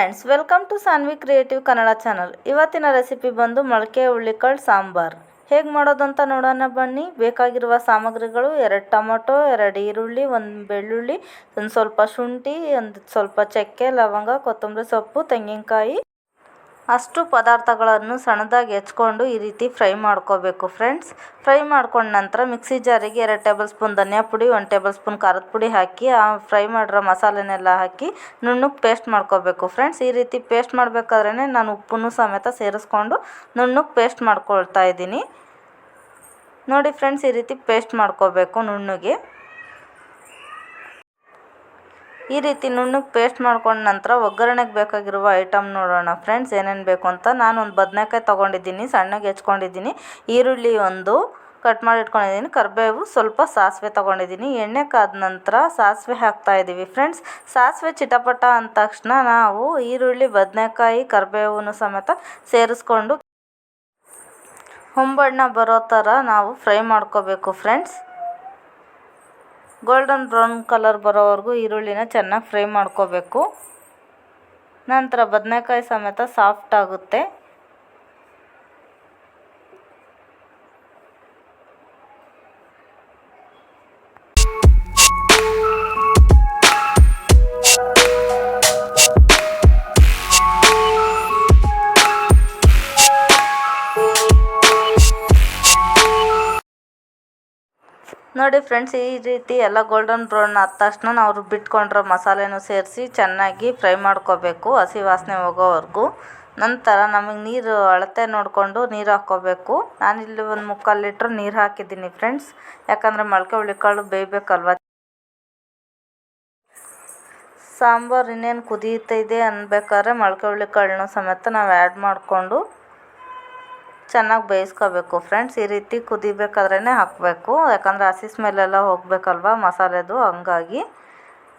Friends welcome to Sanvi creative Kannada channel ಇವತ್ತಿನ recipe ಬಂದು ಮೊಳಕೆ ಹುಳ್ಳಿಕಾಳು ಸಾಂಬಾರ್. ಹೇಗೆ ಮಾಡೋದಂತ ನೋಡೋಣ ಬನ್ನಿ. ಬೇಕಾಗಿರುವ ಸಾಮಗ್ರಿಗಳು ಎರಡು ಟೊಮೊಟೊ, ಎರಡು ಈರುಳ್ಳಿ, ಒಂದು ಬೆಳ್ಳುಳ್ಳಿ, ಒಂದು ಸ್ವಲ್ಪ ಶುಂಠಿ, ಒಂದು ಸ್ವಲ್ಪ ಚಕ್ಕೆ, ಲವಂಗ, ಕೊತ್ತಂಬರಿ ಸೊಪ್ಪು, ತೆಂಗಿನಕಾಯಿ. ಅಷ್ಟು ಪದಾರ್ಥಗಳನ್ನು ಸಣ್ಣದಾಗಿ ಹೆಚ್ಕೊಂಡು ಈ ರೀತಿ ಫ್ರೈ ಮಾಡ್ಕೋಬೇಕು ಫ್ರೆಂಡ್ಸ್. ಫ್ರೈ ಮಾಡ್ಕೊಂಡ ನಂತರ ಮಿಕ್ಸಿ ಜಾರಿಗೆ ಎರಡು ಟೇಬಲ್ ಸ್ಪೂನ್ ಧನಿಯಾ ಪುಡಿ, ಒಂದು ಟೇಬಲ್ ಸ್ಪೂನ್ ಖಾರದ ಪುಡಿ ಹಾಕಿ, ಆ ಫ್ರೈ ಮಾಡಿರೋ ಮಸಾಲೆನೆಲ್ಲ ಹಾಕಿ ನುಣ್ಣಗೆ ಪೇಸ್ಟ್ ಮಾಡ್ಕೋಬೇಕು ಫ್ರೆಂಡ್ಸ್. ಈ ರೀತಿ ಪೇಸ್ಟ್ ಮಾಡಬೇಕಾದ್ರೇ ನಾನು ಉಪ್ಪನ್ನು ಸಮೇತ ಸೇರಿಸ್ಕೊಂಡು ನುಣ್ಣಗೆ ಪೇಸ್ಟ್ ಮಾಡ್ಕೊಳ್ತಾ ಇದ್ದೀನಿ. ನೋಡಿ ಫ್ರೆಂಡ್ಸ್, ಈ ರೀತಿ ಪೇಸ್ಟ್ ಮಾಡ್ಕೋಬೇಕು ನುಣ್ಣಗೆ. ಈ ರೀತಿ ನುಣ್ಣಗೆ ಪೇಸ್ಟ್ ಮಾಡ್ಕೊಂಡ ನಂತರ ಒಗ್ಗರಣೆಗೆ ಬೇಕಾಗಿರುವ ಐಟಮ್ ನೋಡೋಣ. ಫ್ರೆಂಡ್ಸ್ ಏನೇನು ಬೇಕು ಅಂತ ನಾನು ಒಂದು ಬದನೆಕಾಯಿ ತೊಗೊಂಡಿದ್ದೀನಿ, ಸಣ್ಣಗೆ ಹೆಚ್ಕೊಂಡಿದ್ದೀನಿ. ಈರುಳ್ಳಿ ಒಂದು ಕಟ್ ಮಾಡಿ ಇಟ್ಕೊಂಡಿದ್ದೀನಿ. ಕರಿಬೇವು ಸ್ವಲ್ಪ ಸಾಸಿವೆ ತೊಗೊಂಡಿದ್ದೀನಿ. ಎಣ್ಣೆ ಕಾದ ನಂತರ ಸಾಸಿವೆ ಹಾಕ್ತಾ ಇದ್ದೀವಿ ಫ್ರೆಂಡ್ಸ್ ಸಾಸಿವೆ ಚಿಟಪಟ ಅಂದ ತಕ್ಷಣ ನಾವು ಈರುಳ್ಳಿ, ಬದನೆಕಾಯಿ ಕರಿಬೇವನ್ನು ಸಮೇತ ಸೇರಿಸ್ಕೊಂಡು ಹೊಂಬಣ್ಣ ಬರೋ ಥರ ನಾವು ಫ್ರೈ ಮಾಡ್ಕೋಬೇಕು. ಫ್ರೆಂಡ್ಸ್ ಗೋಲ್ಡನ್ ಬ್ರೌನ್ ಕಲರ್ ಬರೋವರೆಗೂ ಈರುಳ್ಳಿನ ಚೆನ್ನಾಗಿ ಫ್ರೈ ಮಾಡ್ಕೋಬೇಕು. ನಂತರ ಬದನೇಕಾಯಿ ಸಮೇತ ಸಾಫ್ಟ್ ಆಗುತ್ತೆ. ನೋಡಿ ಫ್ರೆಂಡ್ಸ್ ಈ ರೀತಿ ಎಲ್ಲ ಗೋಲ್ಡನ್ ಬ್ರೌನ್ ಆದ ತಕ್ಷಣ ನಾವು ರುಬ್ಬಿಟ್ಕೊಂಡಿರೋ ಮಸಾಲೆನೂ ಸೇರಿಸಿ ಚೆನ್ನಾಗಿ ಫ್ರೈ ಮಾಡ್ಕೋಬೇಕು ಹಸಿ ವಾಸನೆ ಹೋಗೋವರೆಗೂ. ನಂತರ ನಮಗೆ ನೀರು ಅಳತೆ ನೋಡಿಕೊಂಡು ನೀರು ಹಾಕ್ಕೋಬೇಕು. ನಾನಿಲ್ಲಿ ಒಂದು ಮುಕ್ಕಾಲು ಲೀಟ್ರ್ ನೀರು ಹಾಕಿದ್ದೀನಿ ಫ್ರೆಂಡ್ಸ್ ಯಾಕಂದರೆ ಮೊಳಕೆ ಹುಳಿಕಾಳು ಬೇಯಬೇಕಲ್ವ? ಸಾಂಬಾರು ಇನ್ನೇನು ಕುದೀತಿದೆ ಅನ್ಬೇಕಾದ್ರೆ ಮೊಳಕೆ ಹುಳಿಕಾಳನ್ನ ಸಮೇತ ನಾವು ಆ್ಯಡ್ ಮಾಡಿಕೊಂಡು ಚೆನ್ನಾಗಿ ಬೇಯಿಸ್ಕೋಬೇಕು. ಫ್ರೆಂಡ್ಸ್ ಈ ರೀತಿ ಕುದಿಬೇಕಾದ್ರೇ ಹಾಕಬೇಕು. ಯಾಕಂದರೆ ಹಸಿ ಸ್ಮೆಲ್ಲೆಲ್ಲ ಹೋಗಬೇಕಲ್ವ ಮಸಾಲೆದು, ಹಂಗಾಗಿ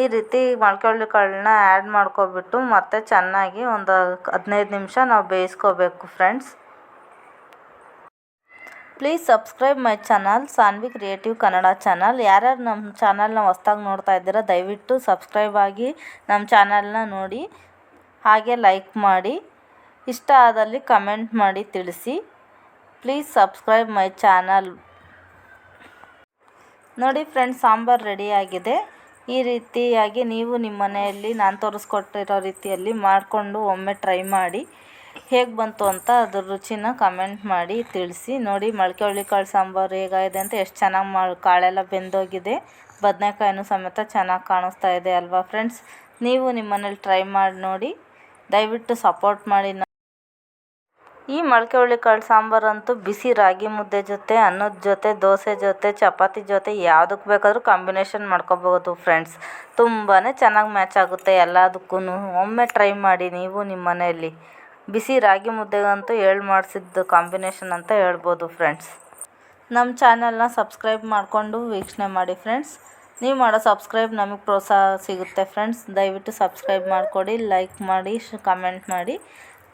ಈ ರೀತಿ ಮೊಳಕೆ ಕಾಳನ್ನ ಆ್ಯಡ್ ಮಾಡ್ಕೊಬಿಟ್ಟು ಮತ್ತೆ ಚೆನ್ನಾಗಿ ಒಂದು ಹದಿನೈದು ನಿಮಿಷ ನಾವು ಬೇಯಿಸ್ಕೋಬೇಕು friends please subscribe my channel Sanvi creative Kannada channel ಯಾರ್ಯಾರು ನಮ್ಮ ಚಾನಲ್ನ ಹೊಸ್ದಾಗಿ ನೋಡ್ತಾ ಇದ್ದೀರಾ, ದಯವಿಟ್ಟು ಸಬ್ಸ್ಕ್ರೈಬ್ ಆಗಿ ನಮ್ಮ ಚಾನಲ್ನ ನೋಡಿ, ಹಾಗೆ ಲೈಕ್ ಮಾಡಿ, ಇಷ್ಟ ಆದಲ್ಲಿ ಕಮೆಂಟ್ ಮಾಡಿ ತಿಳಿಸಿ. ಪ್ಲೀಸ್ ಸಬ್ಸ್ಕ್ರೈಬ್ ಮೈ ಚಾನಲ್ ನೋಡಿ ಫ್ರೆಂಡ್ಸ್ ಸಾಂಬಾರು ರೆಡಿಯಾಗಿದೆ ಈ ರೀತಿಯಾಗಿ ನೀವು ನಿಮ್ಮ ಮನೆಯಲ್ಲಿ ನಾನು ತೋರಿಸ್ಕೊಟ್ಟಿರೋ ರೀತಿಯಲ್ಲಿ ಮಾಡಿಕೊಂಡು ಒಮ್ಮೆ ಟ್ರೈ ಮಾಡಿ. ಹೇಗೆ ಬಂತು ಅಂತ ಅದ್ರ ರುಚಿನ ಕಮೆಂಟ್ ಮಾಡಿ ತಿಳಿಸಿ. ನೋಡಿ ಮೊಳಕೆ ಹುಳ್ಳಿಕಾಳು ಸಾಂಬಾರು ಹೇಗಾಗಿದೆ ಅಂತ ಎಷ್ಟು ಚೆನ್ನಾಗಿ ಮಾಡಿ ಕಾಳೆಲ್ಲ ಬೆಂದೋಗಿದೆ. ಬದನೆಕಾಯಿನೂ ಸಮೇತ ಚೆನ್ನಾಗಿ ಕಾಣಿಸ್ತಾ ಇದೆ ಅಲ್ವಾ ಫ್ರೆಂಡ್ಸ್ ನೀವು ನಿಮ್ಮ ಮನೇಲಿ ಟ್ರೈ ಮಾಡಿ ನೋಡಿ. ದಯವಿಟ್ಟು ಸಪೋರ್ಟ್ ಮಾಡಿ. ಈ ಮೊಳಕೆ ಹುಳ್ಳಿಕಾಳು ಸಾಂಬಾರಂತೂ ಬಿಸಿ ರಾಗಿ ಮುದ್ದೆ ಜೊತೆ, ಅನ್ನದ ಜೊತೆ, ದೋಸೆ ಜೊತೆ, ಚಪಾತಿ ಜೊತೆ ಯಾವುದಕ್ಕೆ ಬೇಕಾದರೂ ಕಾಂಬಿನೇಷನ್ ಮಾಡ್ಕೋಬೋದು ಫ್ರೆಂಡ್ಸ್ ತುಂಬಾ ಚೆನ್ನಾಗಿ ಮ್ಯಾಚ್ ಆಗುತ್ತೆ ಎಲ್ಲದಕ್ಕೂ ಒಮ್ಮೆ ಟ್ರೈ ಮಾಡಿ ನೀವು ನಿಮ್ಮ ಮನೆಯಲ್ಲಿ. ಬಿಸಿ ರಾಗಿ ಮುದ್ದೆಗಂತೂ ಹೇಳಿ ಮಾಡಿಸಿದ್ದು ಕಾಂಬಿನೇಷನ್ ಅಂತ ಹೇಳ್ಬೋದು ಫ್ರೆಂಡ್ಸ್ ನಮ್ಮ ಚಾನಲ್ನ ಸಬ್ಸ್ಕ್ರೈಬ್ ಮಾಡಿಕೊಂಡು ವೀಕ್ಷಣೆ ಮಾಡಿ ಫ್ರೆಂಡ್ಸ್ ನೀವು ಮಾಡೋ ಸಬ್ಸ್ಕ್ರೈಬ್ ನಮಗೆ ಪ್ರೋತ್ಸಾಹ ಸಿಗುತ್ತೆ ಫ್ರೆಂಡ್ಸ್ ದಯವಿಟ್ಟು ಸಬ್ಸ್ಕ್ರೈಬ್ ಮಾಡಿಕೊಡಿ ಲೈಕ್ ಮಾಡಿ ಕಮೆಂಟ್ ಮಾಡಿ.